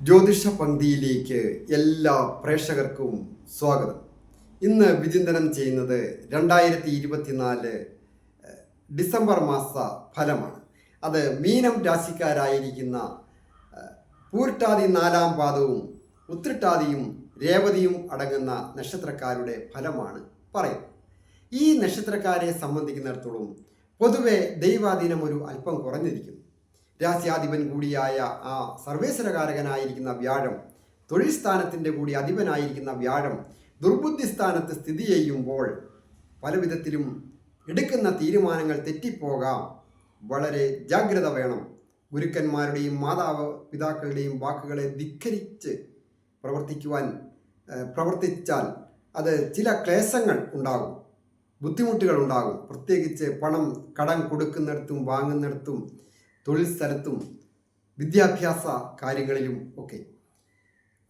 ജ്യോതിഷ പങ്ക്തിയിലേക്ക് എല്ലാ പ്രേക്ഷകർക്കും സ്വാഗതം. ഇന്ന് വിചിന്തനം ചെയ്യുന്നത് രണ്ടായിരത്തി ഇരുപത്തിനാല് ഡിസംബർ മാസ ഫലമാണ്. അത് മീനം രാശിക്കാരായിരിക്കുന്ന പൂരിട്ടാതി നാലാം പാദവും ഉത്രിട്ടാതിയും രേവതിയും അടങ്ങുന്ന നക്ഷത്രക്കാരുടെ ഫലമാണ് പറയുന്നത്. ഈ നക്ഷത്രക്കാരെ സംബന്ധിക്കുന്നിടത്തോളം പൊതുവെ ദൈവാധീനം ഒരു അല്പം കുറഞ്ഞിരിക്കുന്നു. രാശ്യാധിപൻ കൂടിയായ ആ സർവേശ്വരകാരകനായിരിക്കുന്ന വ്യാഴം തൊഴിൽ സ്ഥാനത്തിന്റെ കൂടി അധിപനായിരിക്കുന്ന വ്യാഴം ദുർബുദ്ധി സ്ഥാനത്ത് സ്ഥിതി ചെയ്യുമ്പോൾ പല വിധത്തിലും എടുക്കുന്ന തീരുമാനങ്ങൾ തെറ്റിപ്പോകാം. വളരെ ജാഗ്രത വേണം. ഗുരുക്കന്മാരുടെയും മാതാവ് പിതാക്കളുടെയും വാക്കുകളെ ധിക്കരിച്ച് പ്രവർത്തിക്കുവാൻ പ്രവർത്തിച്ചാൽ അത് ചില ക്ലേശങ്ങൾ ഉണ്ടാകും. ബുദ്ധിമുട്ടുകൾ ഉണ്ടാകും. പ്രത്യേകിച്ച് പണം കടം കൊടുക്കുന്നിടത്തും വാങ്ങുന്നിടത്തും തൊഴിൽ സ്ഥലത്തും വിദ്യാഭ്യാസ കാര്യങ്ങളിലും ഒക്കെ.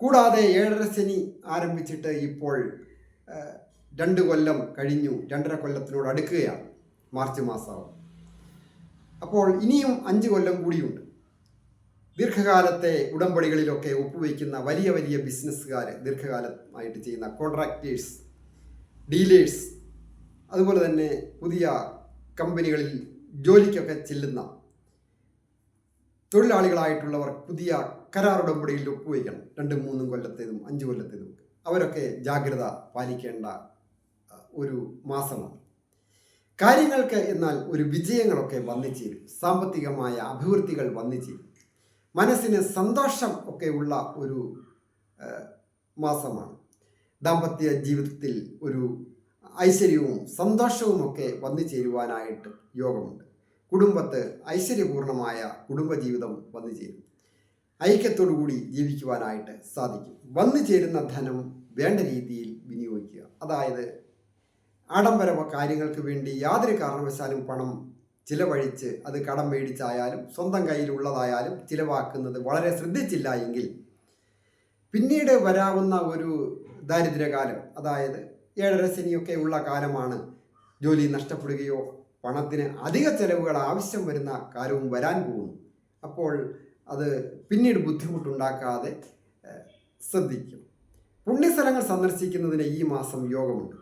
കൂടാതെ ഏഴര ശനി ആരംഭിച്ചിട്ട് ഇപ്പോൾ രണ്ട് കൊല്ലം കഴിഞ്ഞു രണ്ടര കൊല്ലത്തിനോട് അടുക്കുകയാണ് മാർച്ച് മാസമാവും അപ്പോൾ ഇനിയും അഞ്ച് കൊല്ലം കൂടിയുണ്ട്. ദീർഘകാലത്തെ ഉടമ്പടികളിലൊക്കെ ഒപ്പുവയ്ക്കുന്ന വലിയ വലിയ ബിസിനസ്സുകാർ ദീർഘകാലമായിട്ട് ചെയ്യുന്ന കോൺട്രാക്ടേഴ്സ് ഡീലേഴ്സ് അതുപോലെ തന്നെ പുതിയ കമ്പനികളിൽ ജോലിക്കൊക്കെ ചെല്ലുന്ന തൊഴിലാളികളായിട്ടുള്ളവർ പുതിയ കരാർ ഉടമ്പടിയിൽ ഒപ്പുവയ്ക്കണം. രണ്ടും മൂന്നും കൊല്ലത്തേതും അഞ്ച് കൊല്ലത്തേതും അവരൊക്കെ ജാഗ്രത പാലിക്കേണ്ട ഒരു മാസമാണ്. കാര്യങ്ങൾക്ക് എന്നാൽ ഒരു വിജയങ്ങളൊക്കെ വന്നിച്ചേരും. സാമ്പത്തികമായ അഭിവൃദ്ധികൾ വന്നിച്ചേരും. മനസ്സിന് സന്തോഷം ഒക്കെ ഉള്ള ഒരു മാസമാണ്. ദാമ്പത്യ ജീവിതത്തിൽ ഒരു ഐശ്വര്യവും സന്തോഷവും ഒക്കെ വന്നു ചേരുവാനായിട്ട് യോഗമുണ്ട്. കുടുംബത്ത് ഐശ്വര്യപൂർണമായ കുടുംബജീവിതം വന്നു ചേരും. ഐക്യത്തോടുകൂടി ജീവിക്കുവാനായിട്ട് സാധിക്കും. വന്നു ചേരുന്ന ധനം വേണ്ട രീതിയിൽ വിനിയോഗിക്കുക. അതായത് ആഡംബര കാര്യങ്ങൾക്ക് വേണ്ടി യാതൊരു കാരണവശാലും പണം ചിലവഴിച്ച് അത് കടം മേടിച്ചായാലും സ്വന്തം കയ്യിലുള്ളതായാലും ചിലവാക്കുന്നത് വളരെ ശ്രദ്ധിച്ചില്ല എങ്കിൽ പിന്നീട് വരാവുന്ന ഒരു ദാരിദ്ര്യകാലം അതായത് ഏഴര ശനിയൊക്കെ ഉള്ള കാലമാണ് ജോലി നഷ്ടപ്പെടുകയോ പണത്തിന് അധിക ചെലവുകൾ ആവശ്യം വരുന്ന കാലവും വരാൻ പോകുന്നു. അപ്പോൾ അത് പിന്നീട് ബുദ്ധിമുട്ടുണ്ടാക്കാതെ ശ്രദ്ധിക്കും. പുണ്യസ്ഥലങ്ങൾ സന്ദർശിക്കുന്നതിന് ഈ മാസം യോഗമുണ്ട്.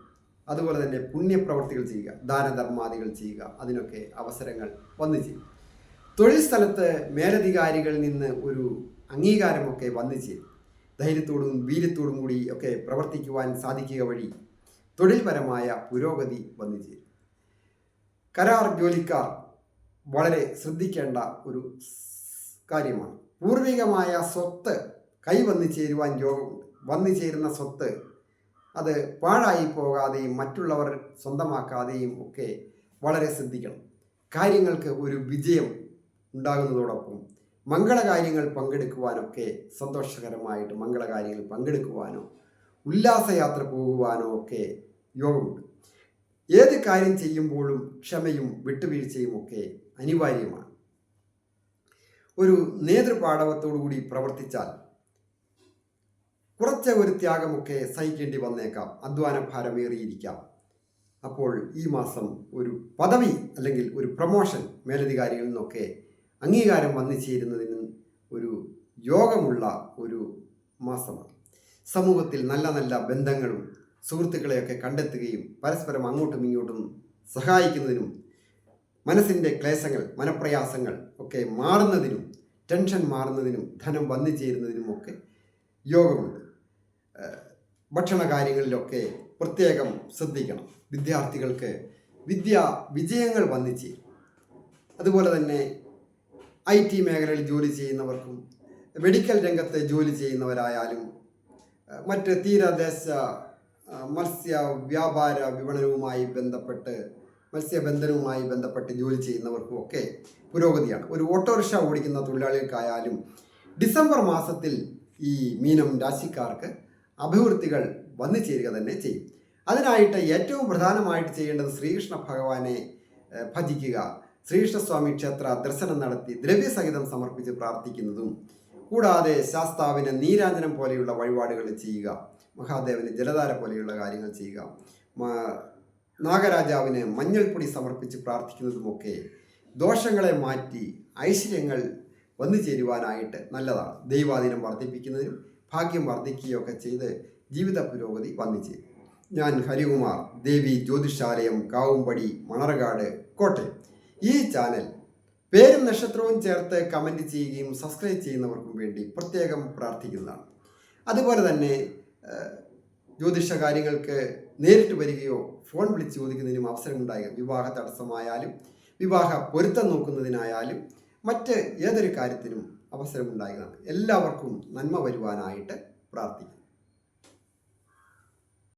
അതുപോലെ തന്നെ പുണ്യപ്രവർത്തികൾ ചെയ്യുക ദാനധർമാദികൾ ചെയ്യുക അതിനൊക്കെ അവസരങ്ങൾ വന്നു ചെയ്യും തൊഴിൽ സ്ഥലത്ത് മേലധികാരികളിൽ നിന്ന് ഒരു അംഗീകാരമൊക്കെ വന്നു ചേരും. ധൈര്യത്തോടും വീര്യത്തോടും കൂടി ഒക്കെ പ്രവർത്തിക്കുവാൻ സാധിക്കുക വഴി തൊഴിൽപരമായ പുരോഗതി വന്നു ചേരും. കരാർ ജോലിക്കാർ വളരെ ശ്രദ്ധിക്കേണ്ട ഒരു കാര്യമാണ്. പൂർവികമായ സ്വത്ത് കൈവന്നു ചേരുവാൻ യോഗമുണ്ട് വന്നു ചേരുന്ന സ്വത്ത് അത് പാഴായി പോകാതെയും മറ്റുള്ളവർ സ്വന്തമാക്കാതെയും ഒക്കെ വളരെ ശ്രദ്ധിക്കണം. കാര്യങ്ങൾക്ക് ഒരു വിജയം ഉണ്ടാകുന്നതോടൊപ്പം മംഗളകാര്യങ്ങൾ പങ്കെടുക്കുവാനൊക്കെ സന്തോഷകരമായിട്ട് മംഗളകാര്യങ്ങൾ പങ്കെടുക്കുവാനോ ഉല്ലാസയാത്ര പോകുവാനോ ഒക്കെ യോഗമുണ്ട്. ഏത് കാര്യം ചെയ്യുമ്പോഴും ക്ഷമയും വിട്ടുവീഴ്ചയും ഒക്കെ അനിവാര്യമാണ്. ഒരു നേതൃപാടവത്തോടുകൂടി പ്രവർത്തിച്ചാൽ കുറച്ച് ഒരു ത്യാഗമൊക്കെ സഹിക്കേണ്ടി വന്നേക്കാം. അധ്വാന ഭാരമേറിയിരിക്കാം അപ്പോൾ ഈ മാസം ഒരു പദവി അല്ലെങ്കിൽ ഒരു പ്രൊമോഷൻ മേലധികാരികളിൽ നിന്നൊക്കെ അംഗീകാരം വന്നു ചേരുന്നതിന് ഒരു യോഗമുള്ള ഒരു മാസമാണ്. സമൂഹത്തിൽ നല്ല നല്ല ബന്ധങ്ങളും സുഹൃത്തുക്കളെയൊക്കെ കണ്ടെത്തുകയും പരസ്പരം അങ്ങോട്ടും ഇങ്ങോട്ടും സഹായിക്കുന്നതിനും മനസ്സിന്റെ ക്ലേശങ്ങൾ മനപ്രയാസങ്ങൾ ഒക്കെ മാറുന്നതിനും ടെൻഷൻ മാറുന്നതിനും ധനം വന്നു ചേരുന്നതിനും ഒക്കെ യോഗമുണ്ട്. ഭക്ഷണ കാര്യങ്ങളിലൊക്കെ പ്രത്യേകം ശ്രദ്ധിക്കണം. വിദ്യാർത്ഥികൾക്ക് വിദ്യ വിജയങ്ങൾ വന്നു ചേരും. അതുപോലെ തന്നെ ഐ ടി മേഖലയിൽ ജോലി ചെയ്യുന്നവർക്കും മെഡിക്കൽ രംഗത്ത് ജോലി ചെയ്യുന്നവരായാലും മറ്റ് തീരദേശ മത്സ്യ വ്യാപാര വിപണനവുമായി ബന്ധപ്പെട്ട് മത്സ്യബന്ധനവുമായി ബന്ധപ്പെട്ട് ജോലി ചെയ്യുന്നവർക്കും ഒക്കെ പുരോഗതിയാണ്. ഒരു ഓട്ടോറിക്ഷ ഓടിക്കുന്ന തൊഴിലാളികൾക്കായാലും ഡിസംബർ മാസത്തിൽ ഈ മീനം രാശിക്കാർക്ക് അഭിവൃദ്ധികൾ വന്നു ചേരുക തന്നെ ചെയ്യും. അതിനായിട്ട് ഏറ്റവും പ്രധാനമായിട്ട് ചെയ്യേണ്ടത് ശ്രീകൃഷ്ണ ഭഗവാനെ ഭജിക്കുക. ശ്രീകൃഷ്ണസ്വാമി ക്ഷേത്ര ദർശനം നടത്തി ദ്രവ്യസഹിതം സമർപ്പിച്ച് പ്രാർത്ഥിക്കുന്നതും കൂടാതെ ശാസ്താവിന് നീരാഞ്ജനം പോലെയുള്ള വഴിപാടുകൾ ചെയ്യുക. മഹാദേവന് ജലധാര പോലെയുള്ള കാര്യങ്ങൾ ചെയ്യുക. നാഗരാജാവിന് മഞ്ഞൾപ്പൊടി സമർപ്പിച്ച് പ്രാർത്ഥിക്കുന്നതുമൊക്കെ ദോഷങ്ങളെ മാറ്റി ഐശ്വര്യങ്ങൾ വന്നു ചേരുവാനായിട്ട് നല്ലതാണ്. ദൈവാധീനം വർദ്ധിപ്പിക്കുന്നതിനും ഭാഗ്യം വർദ്ധിക്കുകയൊക്കെ ചെയ്ത് ജീവിത പുരോഗതി വന്നു ചേരും ഞാൻ ഹരികുമാർ ദേവി ജ്യോതിഷാലയം കാവുംപടി മണർകാട് കോട്ടയം. ഈ ചാനൽ പേരും നക്ഷത്രവും ചേർത്ത് കമന്റ് ചെയ്യുകയും സബ്സ്ക്രൈബ് ചെയ്യുന്നവർക്കും വേണ്ടി പ്രത്യേകം പ്രാർത്ഥിക്കുന്നതാണ്. അതുപോലെ തന്നെ ജ്യോതിഷ കാര്യങ്ങൾക്ക് നേരിട്ട് വരികയോ ഫോൺ വിളിച്ച് ചോദിക്കുന്നതിനും അവസരമുണ്ടാകുക വിവാഹ തടസ്സമായാലും വിവാഹ പൊരുത്തം നോക്കുന്നതിനായാലും മറ്റ് ഏതൊരു കാര്യത്തിനും അവസരമുണ്ടാകുന്നതാണ് എല്ലാവർക്കും നന്മ വരുവാനായിട്ട് പ്രാർത്ഥിക്കും